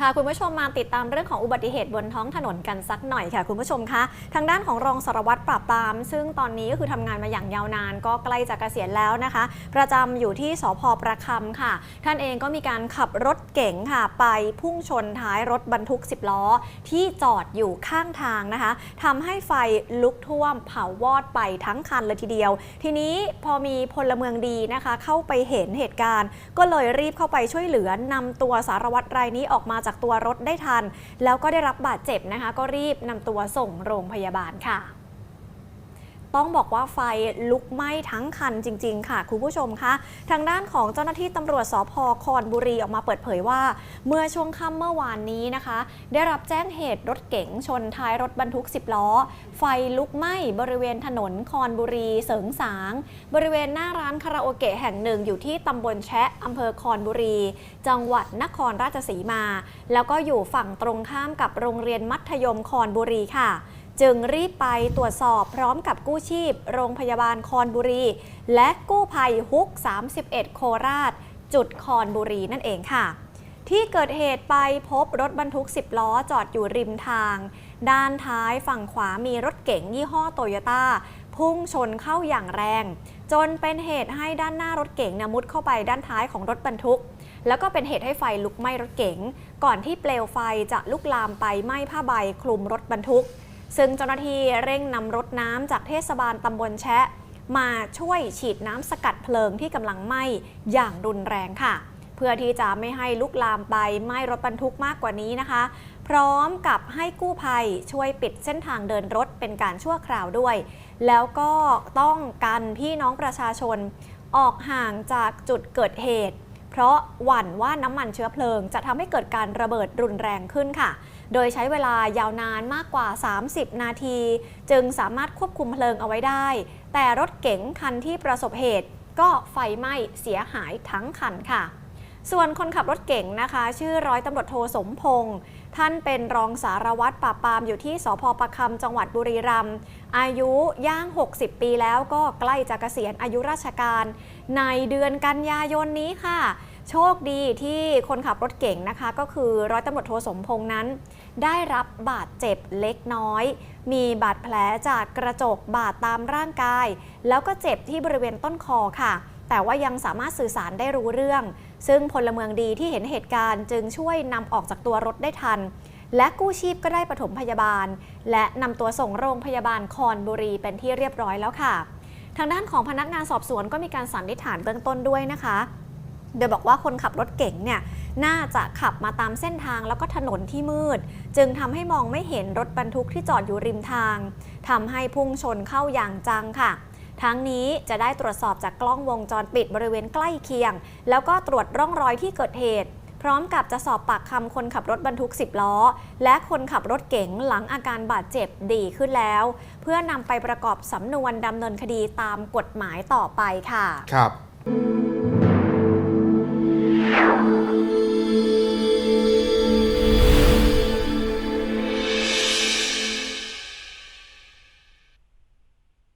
พาคุณผู้ชมมาติดตามเรื่องของอุบัติเหตุบนท้องถนนกันสักหน่อยค่ะ คุณผู้ชมคะ ทางด้านของรองสารวัตรปราบปราม ซึ่งตอนนี้ก็คือทำงานมาอย่างยาวนาน ก็ใกล้จะเกษียณแล้วนะคะ ประจำอยู่ที่สพประคำค่ะ ท่านเองก็มีการขับรถเก๋งค่ะ ไปพุ่งชนท้ายรถบรรทุก 10 ล้อ ที่จอดอยู่ข้างทางนะคะทำให้ไฟลุกท่วมเผาวอดไปทั้งคันเลยทีเดียว ทีนี้พอมีพลเมืองดีนะคะ เข้าไปเห็นเหตุการณ์ ก็เลยรีบเข้าไปช่วยเหลือนำตัวสารวัตรรายนี้ออกมาจากจากตัวรถได้ทัน แล้วก็ได้รับบาดเจ็บนะคะ ก็รีบนำตัวส่งโรงพยาบาลค่ะ ต้องบอกว่าไฟลุกไหม้ทั้งคันจริง ๆ ค่ะคุณผู้ชมคะ ทางด้านของเจ้าหน้าที่ตำรวจสพคอนบุรีออกมาเปิดเผยว่า เมื่อช่วงค่ำเมื่อวานนี้นะคะ ได้รับแจ้งเหตุรถเก๋งชนท้ายรถบรรทุก 10 ล้อ ไฟลุกไหม้บริเวณถนนคอนบุรีเสริงสาง บริเวณหน้าร้านคาราโอเกะแห่งหนึ่งอยู่ที่ตำบลแชะอำเภอคอนบุรี จังหวัดนครราชสีมา แล้วก็อยู่ฝั่งตรงข้ามกับโรงเรียนมัธยมคอนบุรีค่ะ จึงรีบไปตรวจสอบพร้อมกับกู้ชีพ โรงพยาบาลคอนบุรี และกู้ภัยฮุก 31 โคราช จุดคอนบุรีนั่นเองค่ะ ที่เกิดเหตุไปพบรถบรรทุก 10 ล้อจอดอยู่ริมทาง ด้านท้ายฝั่งขวามีรถเก๋งยี่ห้อโตโยต้าพุ่งชนเข้าอย่างแรง จนเป็นเหตุให้ด้านหน้ารถเก๋งนมุดเข้าไปด้านท้ายของรถบรรทุก แล้วก็เป็นเหตุให้ไฟลุกไหม้รถเก๋ง ก่อนที่เปลวไฟจะลุกลามไปไหม้ผ้าใบคลุมรถบรรทุก ซึ่งเจ้าหน้าที่เร่งนำรถน้ำจากเทศบาลตำบลแชะ มาช่วยฉีดน้ำสกัดเพลิงที่กำลังไหม้อย่างรุนแรงค่ะ เพื่อที่จะไม่ให้ลุกลามไปไหม้รถบรรทุกมากกว่านี้นะคะ พร้อมกับให้กู้ภัยช่วยปิดเส้นทางเดินรถเป็นการชั่วคราวด้วย แล้วก็ต้องกันพี่น้องประชาชนออกห่างจากจุดเกิดเหตุ เพราะหวั่นว่าน้ำมันเชื้อเพลิง จะทำให้เกิดการระเบิดรุนแรงขึ้นค่ะ โดยใช้เวลายาวนานมากกว่า 30 นาที จึงสามารถควบคุมเพลิงเอาไว้ได้ แต่รถเก๋งคันที่ประสบเหตุ ก็ไฟไหม้เสียหายทั้งคันค่ะส่วนคนขับรถเก๋งนะคะ ชื่อร้อยตำรวจโทสมพงษ์ท่านเป็นรองสารวัตรปราบปรามอยู่ที่สพประคำจังหวัดบุรีรัมย์อายุย่าง 60 ปีแล้วก็ใกล้จะเกษียณอายุราชการ ในเดือนกันยายนนี้ค่ะ โชคดีที่คนขับรถเก่งนะคะ ก็คือร้อยตำรวจโทสมพงษ์นั้น ได้รับบาดเจ็บเล็กน้อย มีบาดแผลจากกระจกบาดตามร่างกาย แล้วก็เจ็บที่บริเวณต้นคอค่ะ แต่ว่ายังสามารถสื่อสารได้รู้เรื่อง ซึ่งพลเมืองดีที่เห็นเหตุการณ์จึงช่วยนำออกจากตัวรถได้ทัน และกู้ชีพก็ได้ปฐมพยาบาล และนำตัวส่งโรงพยาบาลคอนบุรีเป็นที่เรียบร้อยแล้วค่ะ ทางด้านของพนักงานสอบสวนก็มีการสันนิษฐานเบื้องต้นด้วยนะคะ โดยบอกว่าคนขับรถเก๋งเนี่ยน่าจะขับมาตามเส้นทางแล้วก็ถนนที่มืด จึงทำให้มองไม่เห็นรถบรรทุกที่จอดอยู่ริมทางทำให้พุ่งชนเข้าอย่างจังค่ะ ทั้งนี้จะได้ตรวจสอบจากกล้องวงจรปิดบริเวณใกล้เคียง แล้วก็ตรวจร่องรอยที่เกิดเหตุ พร้อมกับจะสอบปากคำคนขับรถบรรทุก 10 ล้อ และคนขับรถเก๋งหลังอาการบาดเจ็บดีขึ้นแล้ว เพื่อนำไปประกอบสำนวนดำเนินคดีตามกฎหมายต่อไปค่ะ ครับ